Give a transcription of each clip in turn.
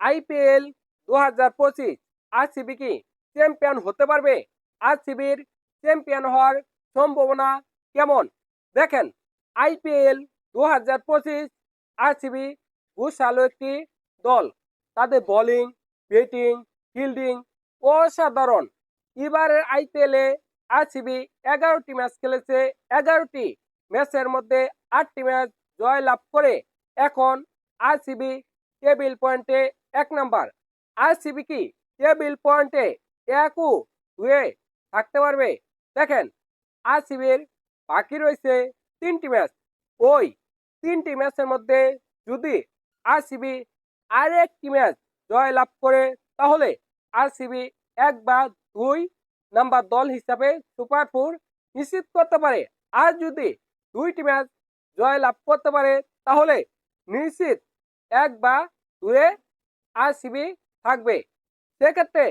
IPL দু হাজার পঁচিশ আরসিবি কি চ্যাম্পিয়ন হতে পারবে? আরসিবির চ্যাম্পিয়ন হওয়ার সম্ভাবনা কেমন? দেখেন, আইপিএল দু হাজার পঁচিশ আরসিবি বিশাল একটি দল। তাদের বোলিং ব্যাটিং ফিল্ডিং অসাধারণ। এবারের আইপিএলে আরসিবি এগারোটি ম্যাচ খেলেছে। এগারোটি ম্যাচের মধ্যে আটটি ম্যাচ জয় লাভ করে। এখন আরসিবি টেবিল পয়েন্টে এক নাম্বার। আরসিবি কি? টেবিল পয়েন্টে একু হয়ে থাকতে পারবে। দেখেন, আরসিবির বাকি রয়েছে তিনটি ম্যাচ। ওই তিনটি ম্যাচের মধ্যে যদি আরসিবি আর একটি ম্যাচ জয় লাভ করে, তাহলে আরসিবি এক বা দুই নাম্বার দল হিসাবে সুপার ফোর নিশ্চিত করতে পারে। আর যদি দুইটি ম্যাচ জয় লাভ করতে পারে, তাহলে নিশ্চিত এক বা দুয়ে আরসিবি থাকবে। সেক্ষেত্রে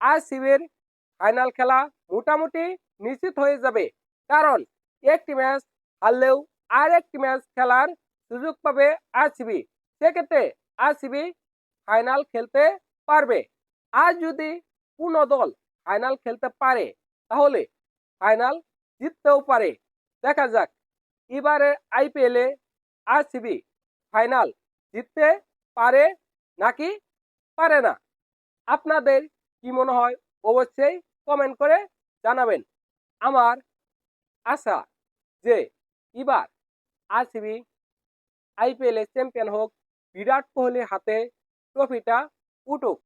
আরসিবির ফাইনাল খেলা মোটামুটি নিশ্চিত হয়ে যাবে। কারণ একটি ম্যাচ হারলেও আর একটি ম্যাচ খেলার সুযোগ পাবে আরসিবি সেক্ষেত্রে আরসিবি ফাইনাল খেলতে পারবে। আর যদি কোনো দল ফাইনাল খেলতে পারে, তাহলে ফাইনাল জিততেও পারে। দেখা যাক, এবারে আইপিএলে আরসিবি ফাইনাল জিততে পারে নাকি পারে না। আপনাদের কি মনে হয় অবশ্যই কমেন্ট করে জানাবেন। আমার আশা যে এবার আরসিবি আইপিএলে চ্যাম্পিয়ন হোক, বিরাট কোহলির হাতে ট্রফিটা উঠুক।